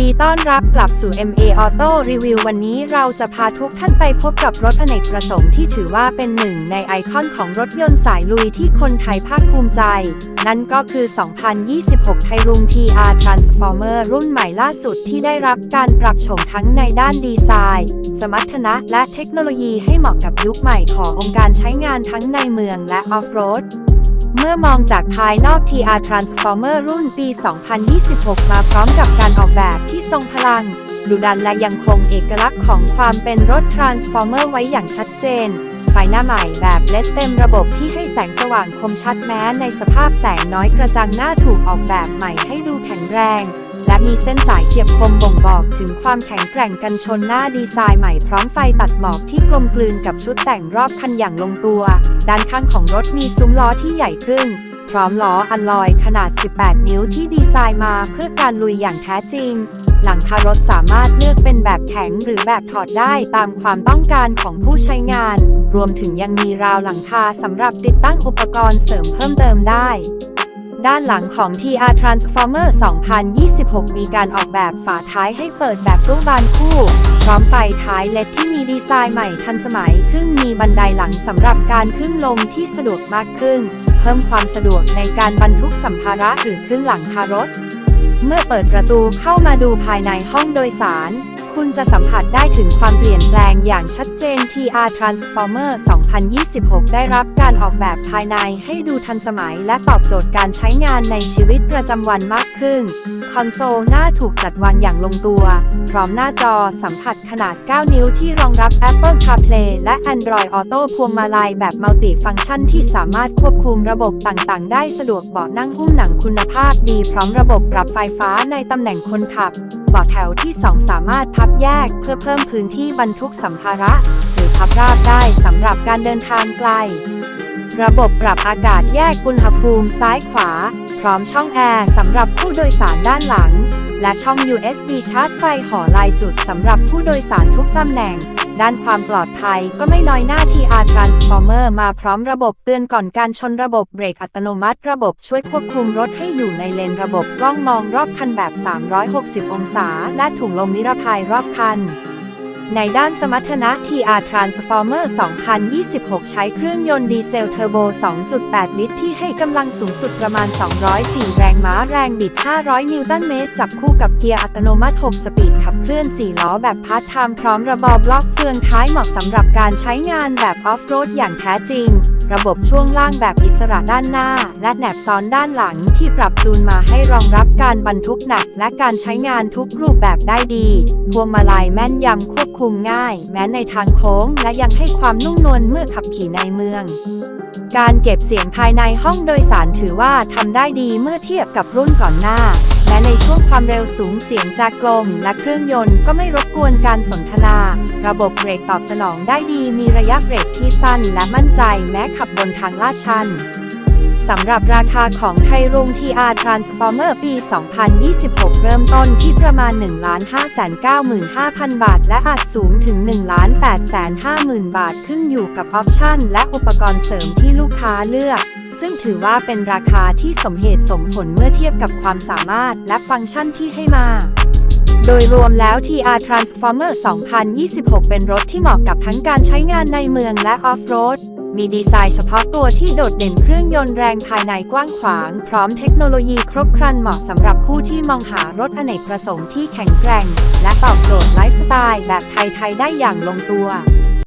ดีต้อนรับกลับสู่ MA Auto Review วันนี้เราจะพาทุกท่านไปพบกับรถอเนกประสงค์ที่ถือว่าเป็นหนึ่งในไอคอนของรถยนต์สายลุยที่คนไทยภาคภูมิใจ นั่นก็คือ 2026 ไทรุง TR Transformer รุ่นใหม่ล่าสุดที่ได้รับการปรับโฉมทั้งในด้านดีไซน์ สมรรถนะและเทคโนโลยีให้เหมาะกับยุคใหม่ขององค์การใช้งานทั้งในเมืองและออฟโรด เมื่อมองจากภายนอก TR Transformer รุ่นปี 2026 มาพร้อมกับการออกแบบที่ทรงพลัง ดุดันและยังคงเอกลักษณ์ของความเป็นรถ Transformer ไว้อย่างชัดเจน ไฟหน้าใหม่แบบเลดเต็มระบบที่ให้แสงสว่างคมชัดแม้ในสภาพแสงน้อยกระจังหน้าถูกออกแบบใหม่ให้ดูแข็งแรง และมีเส้นสายเฉียบคมบ่งบอกถึงความแข็งแกร่งกันชนหน้าดีไซน์ใหม่พร้อมไฟตัดหมอกที่กลมกลืนกับชุดแต่งรอบคันอย่างลงตัว ด้านข้างของรถมีซุ้มล้อที่ใหญ่ขึ้น พร้อมล้ออัลลอยขนาด 18 นิ้วที่ดีไซน์มาเพื่อการลุยอย่างแท้จริง หลังคารถสามารถเลือกเป็นแบบแข็งหรือแบบถอดได้ตามความต้องการของผู้ใช้งาน รวมถึงยังมีราวหลังคาสำหรับติดตั้งอุปกรณ์เสริมเพิ่มเติมได้ ด้านหลังของ TR Transformer 2026 มีการออกแบบฝาท้ายให้เปิดแบบตู้บานคู่ พร้อมไฟท้ายเล็ดที่มีดีไซน์ใหม่ทันสมัยขึ้นมีบันไดหลังสำหรับการขึ้นลงที่สะดวกมากขึ้น เพิ่มความสะดวกในการบรรทุกสัมภาระหรือขึ้นหลังคารถ เมื่อเปิดประตูเข้ามาดูภายในห้องโดยสาร คุณจะสัมผัสได้ถึงความเปลี่ยนแปลงอย่างชัดเจน TR Transformer 2026 ได้รับการออกแบบภายในให้ดูทันสมัยและตอบโจทย์การใช้งานในชีวิตประจำวันมากขึ้น คอนโซลหน้าถูกจัดวางอย่างลงตัว พร้อมหน้าจอสัมผัสขนาด 9 นิ้วที่รองรับ Apple CarPlay และ Android Auto พวงมาลัยแบบมัลติฟังก์ชันที่สามารถควบคุมระบบต่างๆ ได้สะดวกเบาะนั่งหุ้มหนังคุณภาพดีพร้อมระบบปรับไฟฟ้าในตำแหน่งคนขับ เบาะแถวที่ 2 สามารถพับแยกเพื่อเพิ่มพื้นที่บรรทุกสัมภาระ หรือพับราบได้สำหรับการเดินทางไกล ระบบปรับอากาศแยกอุณหภูมิซ้ายขวา พร้อมช่องแอร์สำหรับผู้โดยสารด้านหลัง และช่อง USB ชาร์จไฟห่อลายจุดสำหรับผู้โดยสารทุกตำแหน่ง ด้านความปลอดภัยก็ไม่น้อยหน้า TR Transformer มาพร้อมระบบเตือนก่อนการชนระบบเบรกอัตโนมัติ ระบบช่วยควบคุมรถให้อยู่ในเลนระบบกล้องมองรอบคันแบบ 360 องศา และถุงลมนิรภัยรอบคัน ในด้านสมรรถนะ TR Transformer 2026 ใช้เครื่องยนต์ดีเซลเทอร์โบ 2.8 ลิตร ที่ให้กำลังสูงสุดประมาณ 204 แรงม้าแรงบิด 500 นิวตันเมตร จับคู่กับเกียร์อัตโนมัติ 6 สปีด เคลื่อน 4 ล้อแบบพาร์ทไทม์พร้อมระบอบล็อกเฟืองท้ายเหมาะสำหรับการใช้งานแบบออฟโรดอย่างแท้จริง ระบบช่วงล่างแบบอิสระด้านหน้า และแหนบซ้อนด้านหลังที่ปรับจูนมาให้รองรับการบรรทุกหนัก และการใช้งานทุกรูปแบบได้ดีพวงมาลัยแม่นยำควบคุมง่าย แม้ในทางโค้ง และยังให้ความนุ่มนวลเมื่อขับขี่ในเมืองการเก็บเสียงภายในห้องโดยสารถือว่าทำได้ดีเมื่อเทียบกับรุ่นก่อนหน้า และในช่วงความเร็วสูงเสียงจากกลม และเครื่องยนต์ก็ไม่รบกวนการสนทนา ระบบเบรกตอบสนองได้ดีมีระยะเบรกที่สั้นและมั่นใจแม้ขับบนทางลาดชันสำหรับราคาของไทรุง TR Transformer ปี 2026 เริ่มต้นที่ประมาณ 1,595,000 บาท และอาจสูงถึง 1,850,000 บาท ขึ้นอยู่กับออปชั่น และอุปกรณ์เสริมที่ลูกค้าเลือก ซึ่งถือว่าเป็นราคาที่สมเหตุสมผลเมื่อเทียบกับความสามารถและฟังก์ชันที่ให้มา โดยรวมแล้ว TR Transformer 2026 เป็นรถที่เหมาะกับทั้งการใช้งานในเมืองและออฟโรด มีดีไซน์เฉพาะตัวที่โดดเด่นเครื่องยนต์แรงภายในกว้างขวาง พร้อมเทคโนโลยีครบครันเหมาะสำหรับผู้ที่มองหารถอเนกประสงค์ที่แข็งแกร่ง และตอบโจทย์ไลฟ์สไตล์แบบไทย ๆ ได้อย่างลงตัว